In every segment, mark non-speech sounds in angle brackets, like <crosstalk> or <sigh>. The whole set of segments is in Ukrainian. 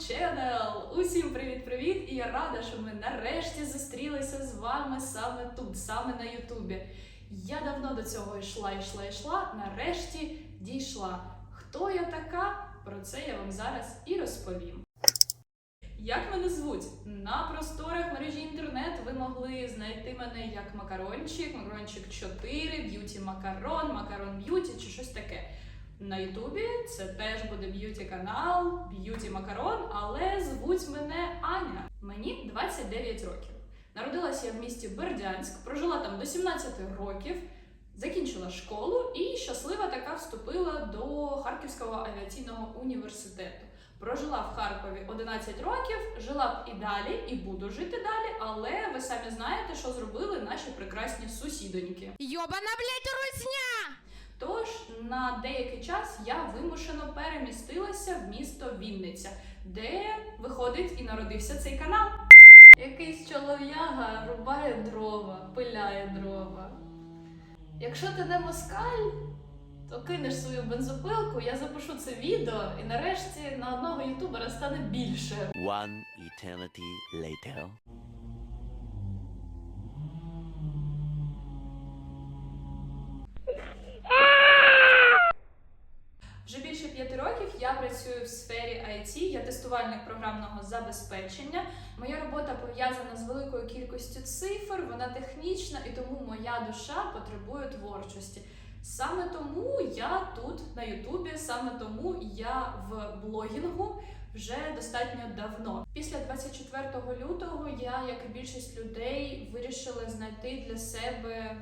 Channel! Усім привіт-привіт! І я рада, що ми нарешті зустрілися з вами саме тут, саме на Ютубі. Я давно до цього йшла, йшла, йшла. Нарешті дійшла. Хто я така? Про це я вам зараз і розповім. Як мене звуть? На просторах мережі інтернет ви могли знайти мене як Макарончик, Макарончик 4, Б'юті Макарон, Макарон Б'юті чи щось таке. На Ютубі це теж буде б'юті канал, б'юті Макарон, але звуть мене Аня. Мені 29 років. Народилася я в місті Бердянськ, прожила там до 17 років, закінчила школу і щаслива така вступила до Харківського авіаційного університету. Прожила в Харкові 11 років, жила б і далі, і буду жити далі, але ви самі знаєте, що зробили наші прекрасні сусідоньки. Йобана, блядь, русня! Тож на деякий час я вимушено перемістилася в місто Вінниця, де виходить і народився цей канал. Якийсь чолов'яга рубає дрова, пиляє дрова. Якщо ти не москаль, то кинеш свою бензопилку, я запишу це відео, і нарешті на одного ютубера стане більше. One eternity later. Сфері IT, я тестувальник програмного забезпечення. Моя робота пов'язана з великою кількістю цифр, вона технічна, і тому моя душа потребує творчості. Саме тому я тут на Ютубі, саме тому я в блогінгу вже достатньо давно. Після 24 лютого я, як і більшість людей, вирішила знайти для себе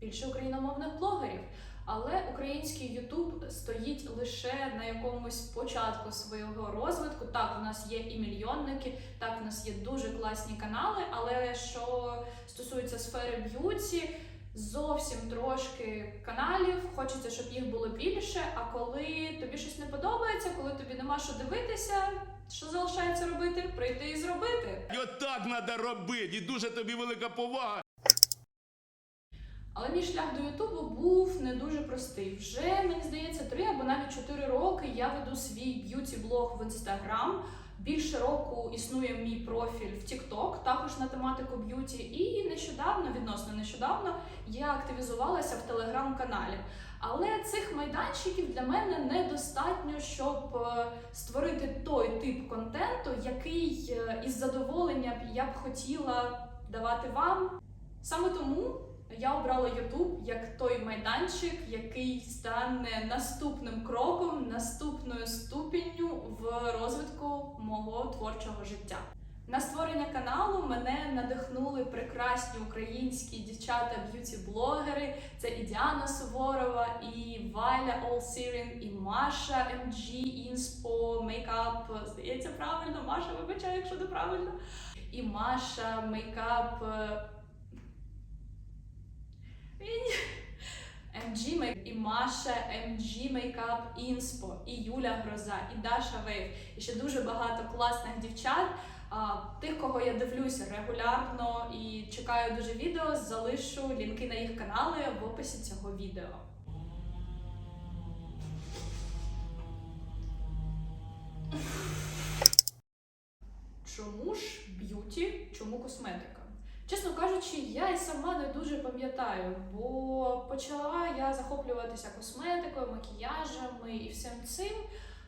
більше україномовних блогерів. Але український Ютуб стоїть лише на якомусь початку свого розвитку. Так, у нас є і мільйонники, так, у нас є дуже класні канали. Але що стосується сфери б'юті, зовсім трошки каналів. Хочеться, щоб їх було більше. А коли тобі щось не подобається, коли тобі нема що дивитися, що залишається робити? Прийти і зробити. Так треба робити. І дуже тобі велика повага. Але мій шлях до Ютубу був не дуже простий. Вже мені здається, три або навіть чотири роки я веду свій б'юті-блог в інстаграм. Більше року існує мій профіль в TikTok, також на тематику б'юті. І нещодавно, відносно нещодавно, я активізувалася в телеграм-каналі. Але цих майданчиків для мене недостатньо, щоб е, створити той тип контенту, який е, із задоволенням я б хотіла давати вам. Саме тому я обрала YouTube як той майданчик, який стане наступним кроком, наступною ступінню в розвитку мого творчого життя. На створення каналу мене надихнули прекрасні українські дівчата б'юті-блогери. Це і Діана Суворова, і Валя Олсірін, і Маша MG Inspo Makeup. Здається, правильно. Маша, вибачай, якщо не правильно. І Маша Мейкап. MG Make і Маша, MG Makeup Inspo, і Юля Гроза, і Даша Вейв, і ще дуже багато класних дівчат. Тих, кого я дивлюся регулярно і чекаю дуже відео, залишу лінки на їх канали в описі цього відео. <laughs> Чому ж б'юті, чому косметика? Кажучи, я і сама не дуже пам'ятаю, бо почала я захоплюватися косметикою, макіяжами і всім цим.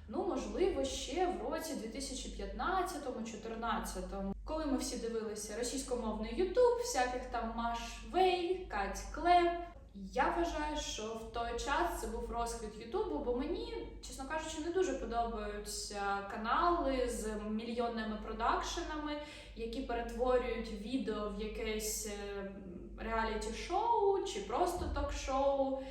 Ну, можливо, ще в році 2015-14, коли ми всі дивилися російськомовний Ютуб, всяких там Маш Вей, Кать Клеп. Я вважаю, що в той час це був розквіт Ютубу, бо мені, чесно кажучи, не дуже подобаються канали з мільйонними продакшенами, які перетворюють відео в якесь е, реаліті-шоу чи просто ток-шоу.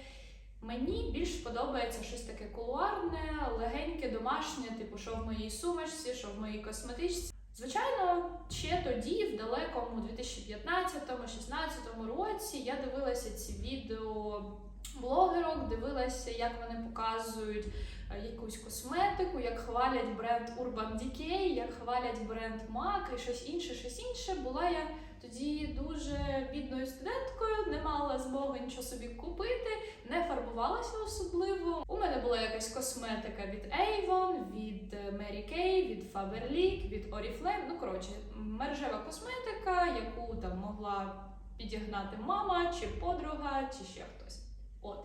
Мені більш подобається щось таке кулуарне, легеньке, домашнє, типу, що в моїй сумочці, що в моїй косметичці. Звичайно, ще тоді, в далекому 2015-16 році, я дивилася ці відео блогерок, дивилася, як вони показують е, якусь косметику, як хвалять бренд Urban Decay, як хвалять бренд MAC і щось інше, щось інше. Була я тоді дуже бідною мала змоги нічого собі купити, не фарбувалася особливо. У мене була якась косметика від Avon, від е, Mary Kay, від Faberlic, від Oriflame. Ну, коротше, мережева косметика, яку там могла підігнати мама, чи подруга, чи ще хтось. От.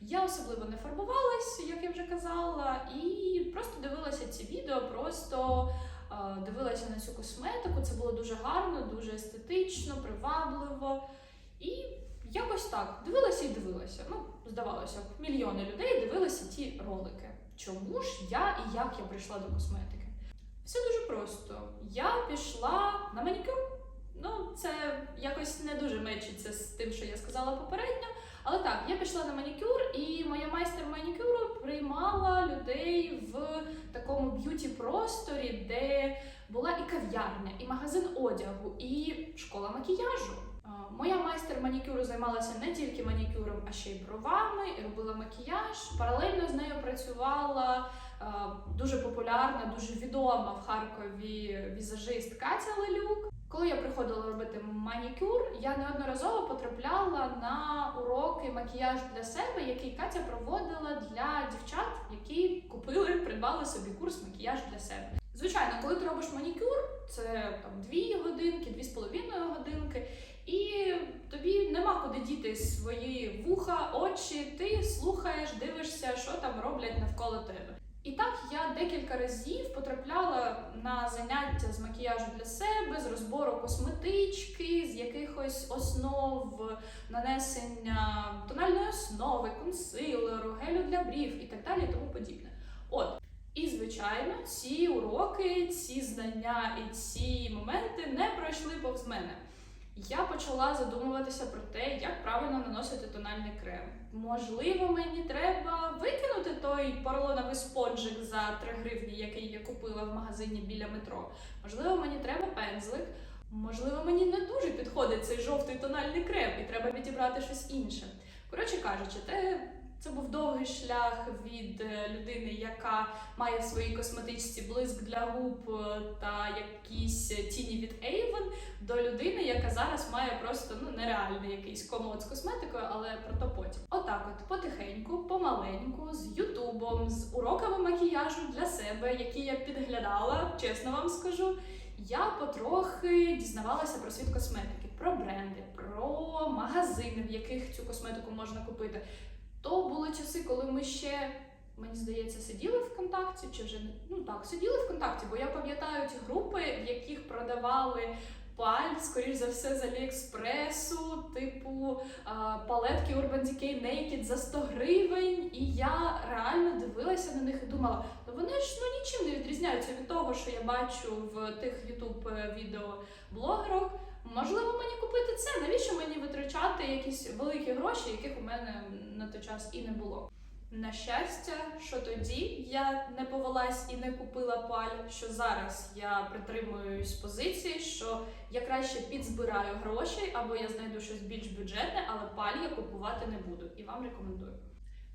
Я особливо не фарбувалась, як я вже казала, і просто дивилася ці відео, просто е, дивилася на цю косметику. Це було дуже гарно, дуже естетично, привабливо. І якось так дивилася і дивилася. Ну, здавалося, мільйони людей дивилися ті ролики. Чому ж я і як я прийшла до косметики? Все дуже просто. Я пішла на манікюр. Ну, це якось не дуже мечиться з тим, що я сказала попередньо. Але так, я пішла на манікюр, і моя майстер манікюру приймала людей в такому б'юті просторі, де була і кав'ярня, і магазин одягу, і школа макіяжу. Моя майстер манікюру займалася не тільки манікюром, а ще й бровами, і робила макіяж. Паралельно з нею працювала дуже популярна, дуже відома в Харкові візажист Катя Лелюк. Коли я приходила робити манікюр, я неодноразово потрапляла на уроки макіяжу для себе, який Катя проводила для дівчат, які купили, придбали собі курс макіяж для себе. Звичайно, коли ти робиш манікюр, це там дві годинки, дві з половиною годинки, і тобі нема куди діти свої вуха, очі. Ти слухаєш, дивишся, що там роблять навколо тебе. І так я декілька разів потрапляла на заняття з макіяжу для себе, з розбору косметички, з якихось основ нанесення тональної основи, консилеру, гелю для брів і так далі, і тому подібне. От. І, звичайно, ці уроки, ці знання і ці моменти не пройшли повз мене. Я почала задумуватися про те, як правильно наносити тональний крем. Можливо, мені треба викинути той поролоновий спонжик за 3 гривні, який я купила в магазині біля метро. Можливо, мені треба пензлик. Можливо, мені не дуже підходить цей жовтий тональний крем, і треба відібрати щось інше. Коротше кажучи, те, це був довгий шлях від е, людини, яка має в своїй косметичці блиск для губ е, та якісь тіні від Avon, до людини, яка зараз має просто ну нереальний якийсь комод з косметикою, але про то потім. Отак, от потихеньку, помаленьку, з Ютубом, з уроками макіяжу для себе, які я підглядала, чесно вам скажу. Я потрохи дізнавалася про світ косметики, про бренди, про магазини, в яких цю косметику можна купити. То були часи, коли ми ще, мені здається, сиділи в контакті, чи вже ну так, сиділи в контакті, бо я пам'ятаю ті групи, в яких продавали паль, скоріш за все, з Аліекспресу, типу палетки Urban Decay Naked за 100 гривень. І я реально дивилася на них і думала, ну вони ж ну нічим не відрізняються від того, що я бачу в тих ютуб відео блогерок. Можливо, мені купити це. Навіщо мені витрачати якісь великі гроші, яких у мене на той час і не було? На щастя, що тоді я не повелась і не купила паль, що зараз я притримуюсь позиції, що я краще підзбираю гроші або я знайду щось більш бюджетне, але паль я купувати не буду і вам рекомендую.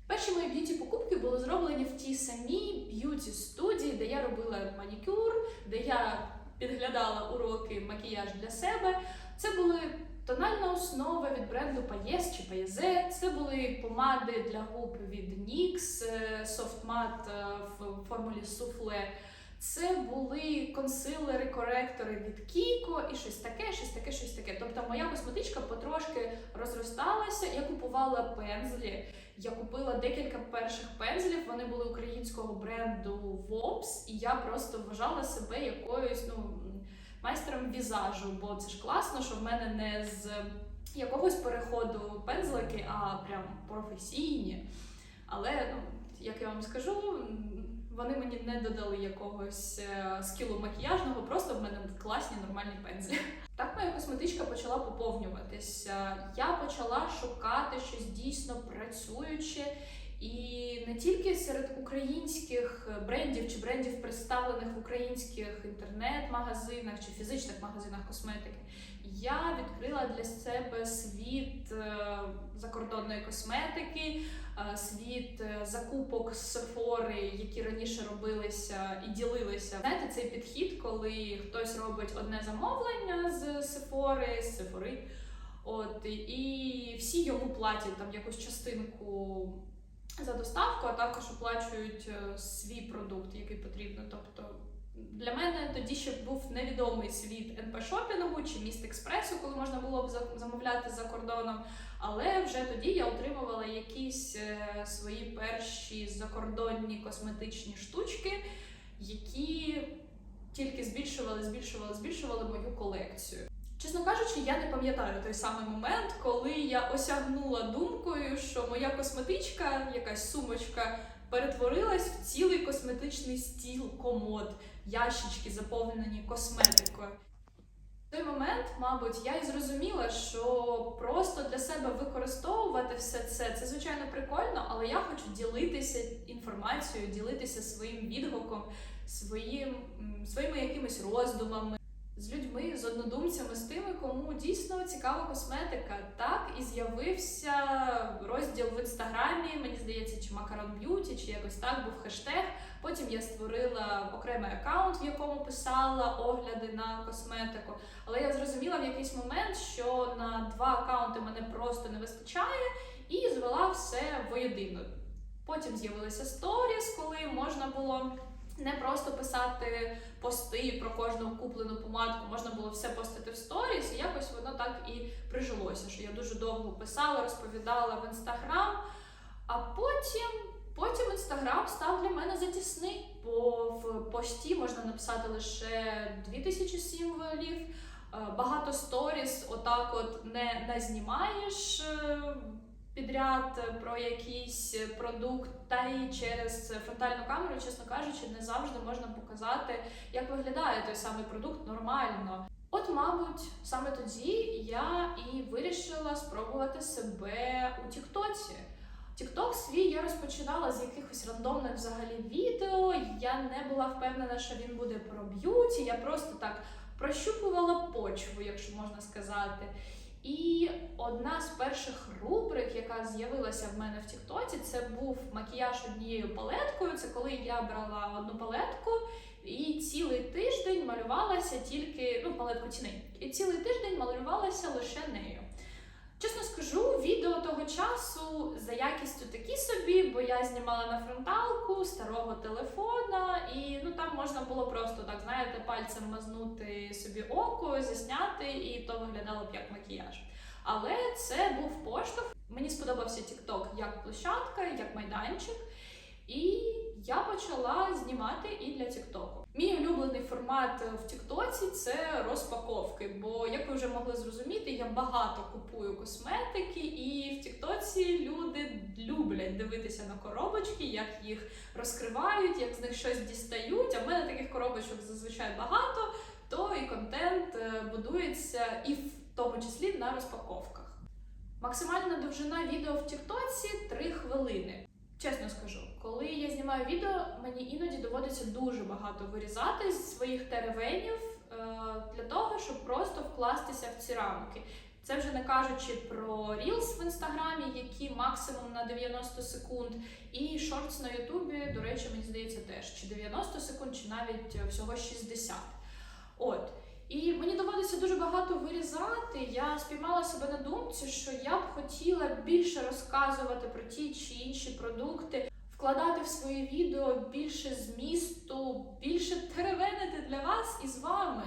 Перші мої б'юті покупки були зроблені в тій самій б'юті студії, де я робила манікюр, де я підглядала уроки макіяж для себе. Це були тональна основа від бренду Паєс чи паєзе. це були помади для губ від NYX, е, Soft Matte е, в формулі суфле. Це були консилери, коректори від Кіко і щось таке, щось таке, щось таке. Тобто моя косметичка потрошки розросталася. Я купувала пензлі. Я купила декілька перших пензлів. Вони були українського бренду Vops, і я просто вважала себе якоюсь ну майстером візажу, бо це ж класно, що в мене не з якогось переходу пензлики, а прям професійні. Але ну, як я вам скажу, вони мені не додали якогось е, скілу макіяжного, просто в мене класні нормальні пензлі. Так моя косметичка почала поповнюватися. Я почала шукати щось дійсно працююче. І не тільки серед українських брендів чи брендів, представлених в українських інтернет-магазинах чи фізичних магазинах косметики, я відкрила для себе світ е, закордонної косметики, е, світ е, закупок з Сефори, які раніше робилися і ділилися. Знаєте, цей підхід, коли хтось робить одне замовлення з Сефори, з Сефори, от і всі йому платять там якусь частинку за доставку, а також оплачують е, свій продукт, який потрібно. Тобто для мене тоді ще був невідомий світ НП-шопінгу чи міст експресу, коли можна було б замовляти за кордоном. Але вже тоді я отримувала якісь е, свої перші закордонні косметичні штучки, які тільки збільшували, збільшували, збільшували мою колекцію. Чесно кажучи, я не пам'ятаю той самий момент, коли я осягнула думкою, що моя косметичка, якась сумочка, перетворилась в цілий косметичний стіл, комод, ящички заповнені косметикою. В той момент, мабуть, я і зрозуміла, що просто для себе використовувати все це це звичайно прикольно, але я хочу ділитися інформацією, ділитися своїм відгуком, своїм, своїми якимись роздумами з людьми, з однодумцями, з тими, кому дійсно цікава косметика. Так і з'явився розділ в інстаграмі, мені здається, чи Макарон Б'юті, чи якось так був хештег. Потім я створила окремий аккаунт, в якому писала огляди на косметику. Але я зрозуміла в якийсь момент, що на два аккаунти мене просто не вистачає, і звела все воєдино. Потім з'явилися сторіс, коли можна було не просто писати пости про кожну куплену помадку, можна було все постити в сторіс, і якось воно так і прижилося, що я дуже довго писала, розповідала в інстаграм, а потім. Потім інстаграм став для мене затісний, бо в пості можна написати лише 2000 символів. е, Багато сторіс, отак от не, не знімаєш е, підряд про якийсь продукт, та й через фронтальну камеру, чесно кажучи, не завжди можна показати, як виглядає той самий продукт нормально. От, мабуть, саме тоді я і вирішила спробувати себе у Тіктоці. Тікток свій я розпочинала з якихось рандомних взагалі відео. Я не була впевнена, що він буде про б'юті. Я просто так прощупувала почву, якщо можна сказати. І одна з перших рубрик, яка з'явилася в мене в Тіктоці, це був макіяж однією палеткою. Це коли я брала одну палетку і цілий тиждень малювалася тільки ну, палетку тіней. І цілий тиждень малювалася лише нею. Чесно скажу, відео того часу за якістю такі собі, бо я знімала на фронталку старого телефона, і ну там можна було просто так, знаєте, пальцем мазнути собі око, засняти, і то виглядало б як макіяж. Але це був поштовх. Мені сподобався TikTok як площадка, як майданчик. І я почала знімати і для Тіктоку. Мій улюблений формат в Тіктоці це розпаковки. Бо, як ви вже могли зрозуміти, я багато купую косметики, і в Тіктоці люди люблять дивитися на коробочки, як їх розкривають, як з них щось дістають. А в мене таких коробочок зазвичай багато, то і контент е, будується і в тому числі на розпаковках. Максимальна довжина відео в Тіктоці 3 хвилини. Чесно скажу, коли я знімаю відео, мені іноді доводиться дуже багато вирізати з своїх теревенів е, для того, щоб просто вкластися в ці рамки. Це вже не кажучи про Reels в інстаграмі, які максимум на 90 секунд, і шортс на Ютубі, до речі, мені здається, теж чи 90 секунд, чи навіть е, всього 60. От. І мені доводиться дуже багато вирізати. Я спіймала себе на думці, що я б хотіла більше розказувати про ті чи інші продукти, вкладати в свої відео більше змісту, більше теревенити для вас і з вами.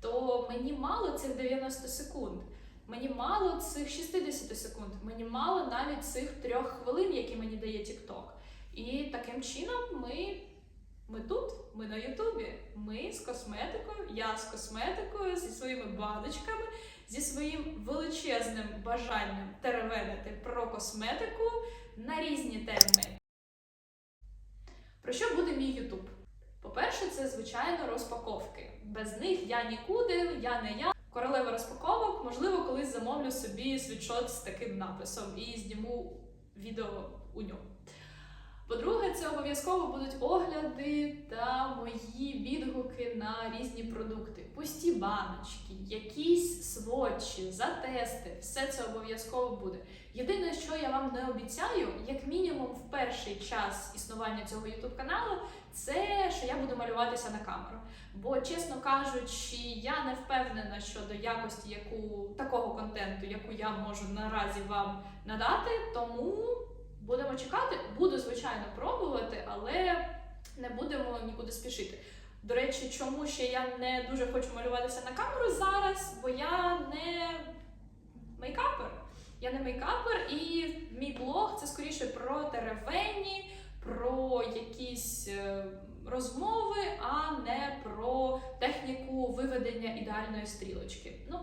То мені мало цих 90 секунд. Мені мало цих 60 секунд, мені мало навіть цих трьох хвилин, які мені дає TikTok. І таким чином ми ми тут, ми на Ютубі. Ми з косметикою, я з косметикою, зі своїми баночками, зі своїм величезним бажанням теревенити про косметику на різні теми. Про що буде мій Ютуб? По-перше, це звичайно розпаковки. Без них я нікуди, я не я. Королева розпаковок, можливо, колись замовлю собі світшот з таким написом і зніму відео у ньому. По-друге, це обов'язково будуть огляди та мої відгуки на різні продукти, пусті баночки, якісь сводчі, затести. Все це обов'язково буде. Єдине, що я вам не обіцяю, як мінімум в перший час існування цього youtube каналу, це що я буду малюватися на камеру. Бо, чесно кажучи, я не впевнена щодо якості яку такого контенту, яку я можу наразі вам надати, тому Будемо чекати, буду звичайно пробувати, але не будемо нікуди спішити. До речі, чому ще я не дуже хочу малюватися на камеру зараз, бо я не мейкапер. Я не мейкапер, і мій блог це скоріше про теревені, про якісь е, розмови, а не про техніку виведення ідеальної стрілочки. Ну,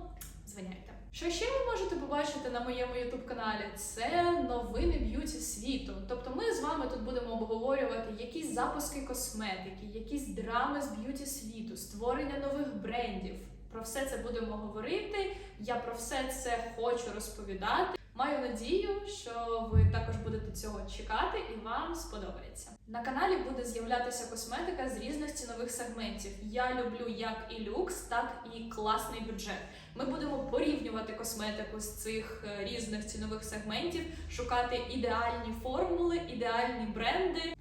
звиняйте. Що ще ви можете побачити на моєму youtube каналі? Це новини б'юті світу. Тобто ми з вами тут будемо обговорювати якісь запуски косметики, якісь драми з б'юті світу, створення нових брендів. Про все це будемо говорити. Я про все це хочу розповідати. Маю надію, що ви також будете цього чекати і вам сподобається. На каналі буде з'являтися косметика з різних цінових сегментів. Я люблю як і люкс, так і класний бюджет. Ми будемо порівнювати косметику з цих е, різних цінових сегментів, шукати ідеальні формули, ідеальні бренди.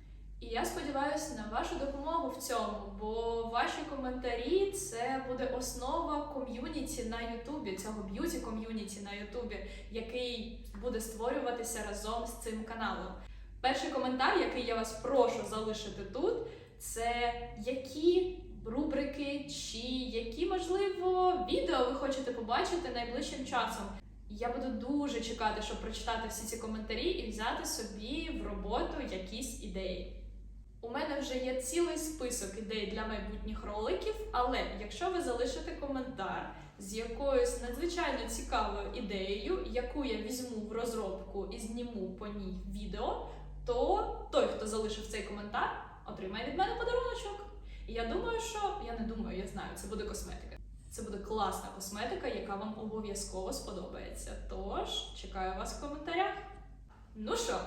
Я сподіваюся на вашу допомогу в цьому, бо ваші коментарі це буде основа ком'юніті на Ютубі, цього б'юті ком'юніті на Ютубі, який буде створюватися разом з цим каналом. Перший коментар, який я вас прошу залишити тут, це які рубрики чи які, можливо, відео ви хочете побачити найближчим часом. Я буду дуже чекати, щоб прочитати всі ці коментарі і взяти собі в роботу якісь ідеї. У мене вже є цілий список ідей для майбутніх роликів, але якщо ви залишите коментар з якоюсь надзвичайно цікавою ідеєю, яку я візьму в розробку і зніму по ній відео, то той, хто залишив цей коментар, отримає від мене подаруночок. І я думаю, що я не думаю, я знаю, це буде косметика. Це буде класна косметика, яка вам обов'язково сподобається. Тож чекаю вас в коментарях. Ну що,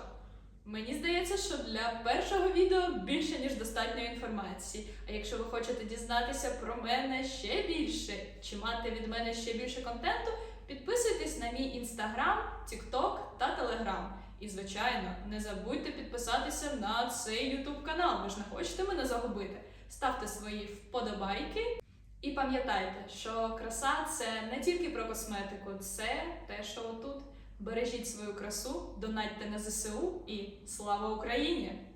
мені здається, що для першого відео більше ніж достатньо інформації. А якщо ви хочете дізнатися про мене ще більше, чи мати від мене ще більше контенту, підписуйтесь на мій інстаграм, тікток та телеграм. І, звичайно, не забудьте підписатися на цей ютуб канал. Ви ж не хочете мене загубити. Ставте свої вподобайки. І пам'ятайте, що краса це не тільки про косметику, це те, що отут. Бережіть свою красу, донатьте на ЗСУ і слава Україні!